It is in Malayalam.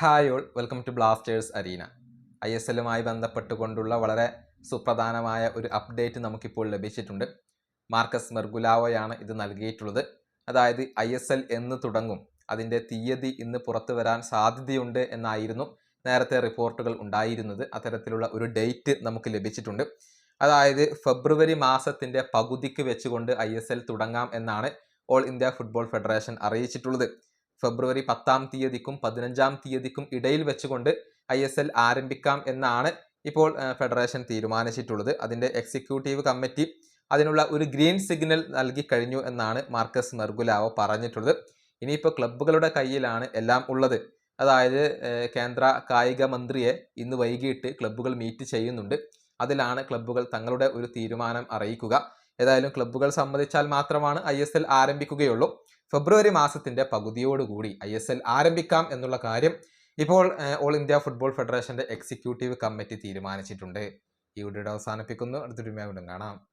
Hi all welcome to Blasters arena. I S എല്ലുമായി ബന്ധപ്പെട്ടുകൊണ്ടുള്ള വളരെ സുപ്രധാനമായ ഒരു അപ്ഡേറ്റ് നമുക്കിപ്പോൾ ലഭിച്ചിട്ടുണ്ട്. മാർക്കസ് മെർഗുലാവോയാണ് ഇത് നൽകിയിട്ടുള്ളത്. അതായത് ഐ എസ് എൽ എന്ന് തുടങ്ങും. അതിന്റെ തീയതി ഇന്ന് പുറത്തു വരാൻ സാധ്യതയുണ്ട് എന്നായിരുന്നു നേരത്തെ റിപ്പോർട്ടുകൾ ഉണ്ടായിരുന്നത്. അത്തരത്തിലുള്ള ഒരു ഡേറ്റ് നമുക്ക് ലഭിച്ചിട്ടുണ്ട്. അതായത് ഫെബ്രുവരി മാസത്തിന്റെ പകുതിക്ക് വെച്ചുകൊണ്ട് ഐ എസ് എൽ തുടങ്ങാം എന്നാണ് ഓൾ ഇന്ത്യ ഫുട്ബോൾ ഫെഡറേഷൻ അറിയിച്ചിട്ടുള്ളത്. ഫെബ്രുവരി പത്താം തീയതിക്കും പതിനഞ്ചാം തീയതിക്കും ഇടയിൽ വെച്ചുകൊണ്ട് ഐ എസ് എൽ ആരംഭിക്കാം എന്നാണ് ഇപ്പോൾ ഫെഡറേഷൻ തീരുമാനിച്ചിട്ടുള്ളത്. അതിന്റെ എക്സിക്യൂട്ടീവ് കമ്മിറ്റി അതിനുള്ള ഒരു ഗ്രീൻ സിഗ്നൽ നൽകി കഴിഞ്ഞു എന്നാണ് മാർക്കസ് മെർഗുലാവോ പറഞ്ഞിട്ടുള്ളത്. ഇനിയിപ്പോൾ ക്ലബ്ബുകളുടെ കയ്യിലാണ് എല്ലാം ഉള്ളത്. അതായത് കേന്ദ്ര കായിക മന്ത്രിയെ ഇന്ന് വൈകിട്ട് ക്ലബ്ബുകൾ മീറ്റ് ചെയ്യുന്നുണ്ട്. അതിലാണ് ക്ലബ്ബുകൾ തങ്ങളുടെ ഒരു തീരുമാനം അറിയിക്കുക. ഏതായാലും ക്ലബ്ബുകൾ സമ്മതിച്ചാൽ മാത്രമാണ് ഐ എസ് എൽ ആരംഭിക്കുകയുള്ളൂ. ഫെബ്രുവരി മാസത്തിന്റെ പകുതിയോടുകൂടി ഐ എസ് എൽ ആരംഭിക്കാം എന്നുള്ള കാര്യം ഇപ്പോൾ ഓൾ ഇന്ത്യ ഫുട്ബോൾ ഫെഡറേഷന്റെ എക്സിക്യൂട്ടീവ് കമ്മിറ്റി തീരുമാനിച്ചിട്ടുണ്ട്. ഈ വീഡിയോ അവസാനിപ്പിക്കുന്നു. അടുത്തൊരു കാണാം.